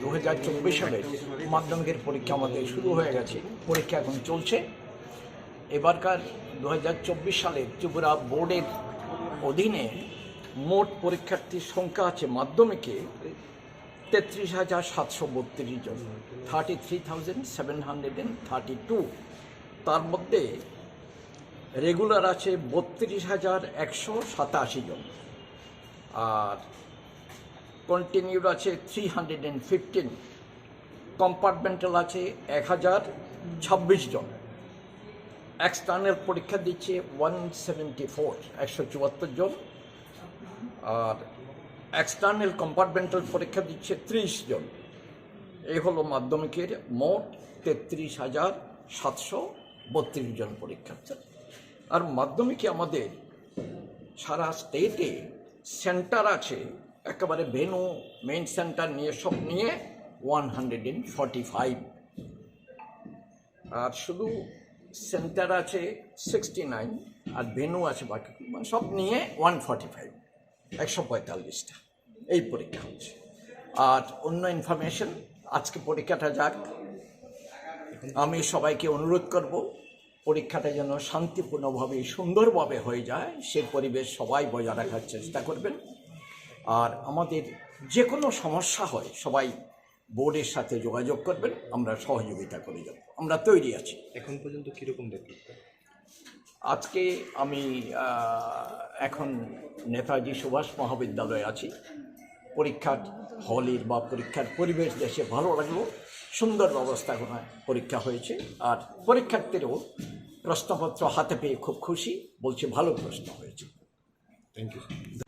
দু হাজার চব্বিশ সালের মাধ্যমিকের পরীক্ষা আমাদের শুরু হয়ে গেছে। পরীক্ষা এখন চলছে। এবারকার দু হাজার চব্বিশ সালে ত্রিপুরা বোর্ডের অধীনে মোট পরীক্ষার্থীর সংখ্যা আছে মাধ্যমিকে তেত্রিশ হাজার সাতশো বত্রিশ জন thirty three thousand seven hundred and thirty two তার মধ্যে রেগুলার আছে বত্রিশ হাজার একশো সাতাশি জন। আর কন্টিনিউড আছে three hundred and fifteen compartmental আছে এক হাজার ছাব্বিশ জন। এক্সটার্নাল পরীক্ষা দিচ্ছে ওয়ান সেভেন্টি ফোর একশো চুয়াত্তর জন। আর এক্সটার্নাল কম্পার্টমেন্টাল পরীক্ষা দিচ্ছে ত্রিশ জন। এই হলো মাধ্যমিকের মোট তেত্রিশ হাজার সাতশো বত্রিশ জন পরীক্ষার্থী আর মাধ্যমিকে আমাদের সারা স্টেটে সেন্টার আছে একেবারে ভেনু মেন সেন্টার নিয়ে সব নিয়ে one hundred and forty five আর শুধু সেন্টার আছে সিক্সটি নাইন আর ভেনু আছে বাকি মানে সব নিয়ে ওয়ান ফর্টি ফাইভ একশো পঁয়তাল্লিশটা। এই পরীক্ষা হচ্ছে। আর অন্য ইনফরমেশন আজকে পরীক্ষাটা যাক। আমি সবাইকে অনুরোধ করব, পরীক্ষাটা যেন শান্তিপূর্ণভাবে সুন্দরভাবে হয়ে যায়, সে পরিবেশ সবাই বজায় রাখার চেষ্টা করবেন। আর আমাদের যে কোনো সমস্যা হয় সবাই বোর্ডের সাথে যোগাযোগ করবেন আমরা সহযোগিতা করে যাব। আমরা তৈরি আছি। এখন পর্যন্ত কীরকম দেখতে আজকে আমি এখন নেতাজি সুভাষ মহাবিদ্যালয়ে আছি। পরীক্ষার হলের বা পরীক্ষার পরিবেশ দেশে ভালো লাগল সুন্দর ব্যবস্থাপনায় পরীক্ষা হয়েছে। আর পরীক্ষার্থীরাও প্রশ্নপত্র হাতে পেয়ে খুব খুশি বলছে ভালো প্রশ্ন হয়েছে। Thank you